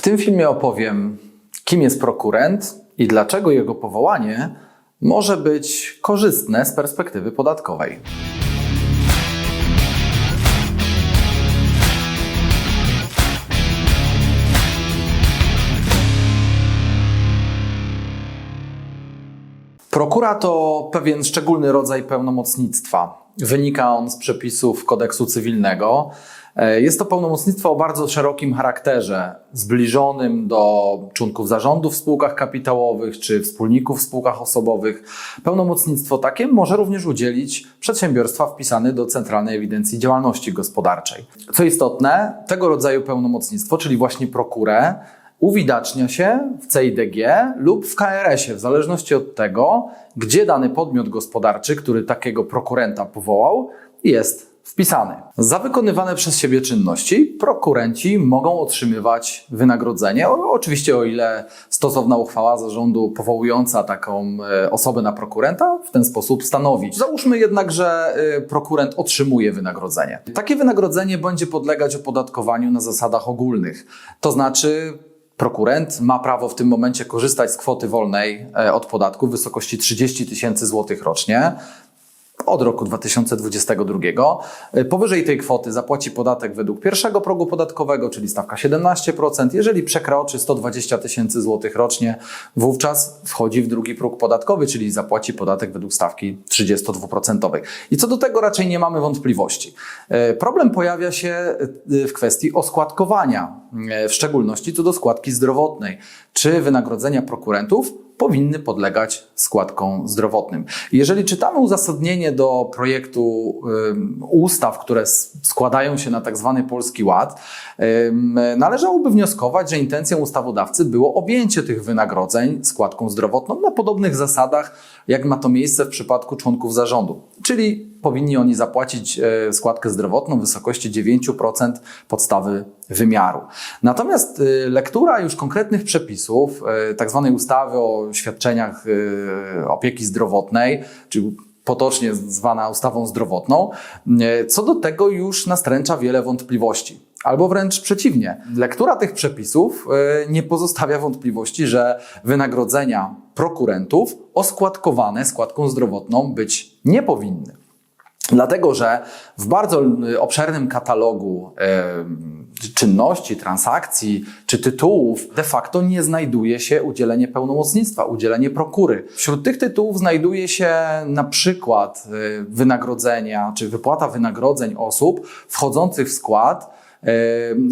W tym filmie opowiem, kim jest prokurent i dlaczego jego powołanie może być korzystne z perspektywy podatkowej. Prokura to pewien szczególny rodzaj pełnomocnictwa. Wynika on z przepisów kodeksu cywilnego. E, Jest to pełnomocnictwo o bardzo szerokim charakterze, zbliżonym do członków zarządów w spółkach kapitałowych czy wspólników w spółkach osobowych. Pełnomocnictwo takie może również udzielić przedsiębiorstwa wpisane do Centralnej Ewidencji Działalności Gospodarczej. Co istotne, tego rodzaju pełnomocnictwo, czyli właśnie prokurę, uwidacznia się w CIDG lub w KRS-ie, w zależności od tego, gdzie dany podmiot gospodarczy, który takiego prokurenta powołał, jest wpisany. Za wykonywane przez siebie czynności prokurenci mogą otrzymywać wynagrodzenie, oczywiście o ile stosowna uchwała zarządu powołująca taką e, osobę na prokurenta w ten sposób stanowi. Załóżmy jednak, że e, prokurent otrzymuje wynagrodzenie. Takie wynagrodzenie będzie podlegać opodatkowaniu na zasadach ogólnych, to znaczy Prokurent ma prawo w tym momencie korzystać z kwoty wolnej e, od podatku w wysokości 30 tysięcy złotych rocznie od roku 2022. E, Powyżej tej kwoty zapłaci podatek według pierwszego progu podatkowego, czyli stawka 17%. Jeżeli przekroczy 120 tysięcy złotych rocznie, wówczas wchodzi w drugi próg podatkowy, czyli zapłaci podatek według stawki 32%. I co do tego raczej nie mamy wątpliwości. E, Problem pojawia się e, w kwestii oskładkowania, e, w szczególności co do składki zdrowotnej. Czy wynagrodzenia prokurentów powinny podlegać składkom zdrowotnym. Jeżeli czytamy uzasadnienie do projektu ustaw, które składają się na tak zwany Polski Ład, należałoby wnioskować, że intencją ustawodawcy było objęcie tych wynagrodzeń składką zdrowotną na podobnych zasadach, jak ma to miejsce w przypadku członków zarządu. Czyli powinni oni zapłacić e, składkę zdrowotną w wysokości 9% podstawy wymiaru. Natomiast e, lektura już konkretnych przepisów, e, tak zwanej ustawy o świadczeniach e, opieki zdrowotnej, czy potocznie zwana ustawą zdrowotną, co do tego już nastręcza wiele wątpliwości. Albo wręcz przeciwnie. Lektura tych przepisów nie pozostawia wątpliwości, że wynagrodzenia prokurentów oskładkowane składką zdrowotną być nie powinny. Dlatego, że w bardzo y, obszernym katalogu e, czynności, transakcji czy tytułów de facto nie znajduje się udzielenie pełnomocnictwa, udzielenie prokury. Wśród tych tytułów znajduje się na przykład e, wynagrodzenia czy wypłata wynagrodzeń osób wchodzących w skład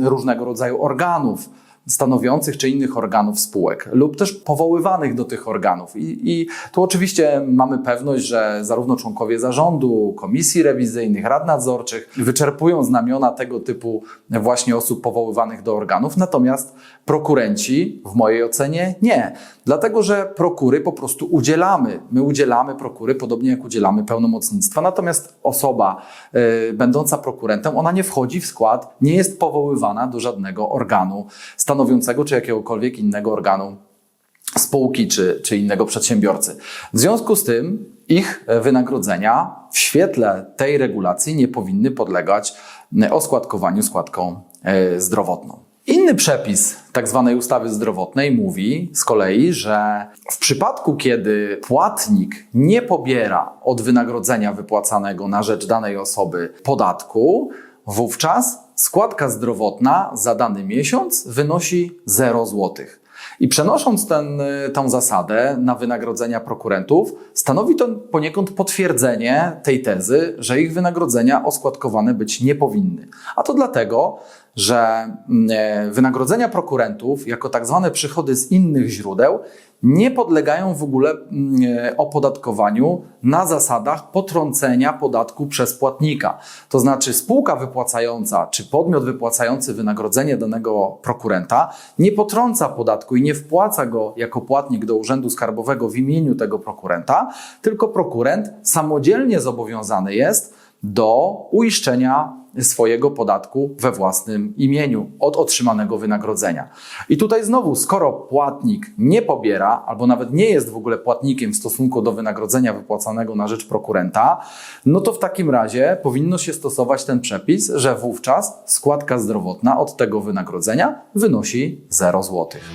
różnego rodzaju organów stanowiących czy innych organów spółek lub też powoływanych do tych organów. I, I tu oczywiście mamy pewność, że zarówno członkowie zarządu, komisji rewizyjnych, rad nadzorczych wyczerpują znamiona tego typu właśnie osób powoływanych do organów, natomiast prokurenci w mojej ocenie nie. Dlatego, że prokury po prostu udzielamy. My udzielamy prokury, podobnie jak udzielamy pełnomocnictwa, natomiast osoba y, będąca prokurentem, ona nie wchodzi w skład, nie jest powoływana do żadnego organu stanowiącego czy jakiegokolwiek innego organu spółki czy, czy innego przedsiębiorcy. W związku z tym ich wynagrodzenia w świetle tej regulacji nie powinny podlegać oskładkowaniu składką e, zdrowotną. Inny przepis tak zwanej ustawy zdrowotnej mówi z kolei, że w przypadku, kiedy płatnik nie pobiera od wynagrodzenia wypłacanego na rzecz danej osoby podatku, wówczas składka zdrowotna za dany miesiąc wynosi 0 złotych. I przenosząc ten, y, tą zasadę na wynagrodzenia prokurentów, stanowi to poniekąd potwierdzenie tej tezy, że ich wynagrodzenia oskładkowane być nie powinny. A to dlatego, że mm, e, wynagrodzenia prokurentów, jako tak zwane przychody z innych źródeł, nie podlegają w ogóle mm, e, opodatkowaniu na zasadach potrącenia podatku przez płatnika. To znaczy spółka wypłacająca czy podmiot wypłacający wynagrodzenie danego prokurenta nie potrąca podatku i nie wpłaca go jako płatnik do Urzędu Skarbowego w imieniu tego prokurenta, tylko prokurent samodzielnie zobowiązany jest do uiszczenia swojego podatku we własnym imieniu od otrzymanego wynagrodzenia. I tutaj znowu, skoro płatnik nie pobiera, albo nawet nie jest w ogóle płatnikiem w stosunku do wynagrodzenia wypłacanego na rzecz prokurenta, no to w takim razie powinno się stosować ten przepis, że wówczas składka zdrowotna od tego wynagrodzenia wynosi 0 złotych.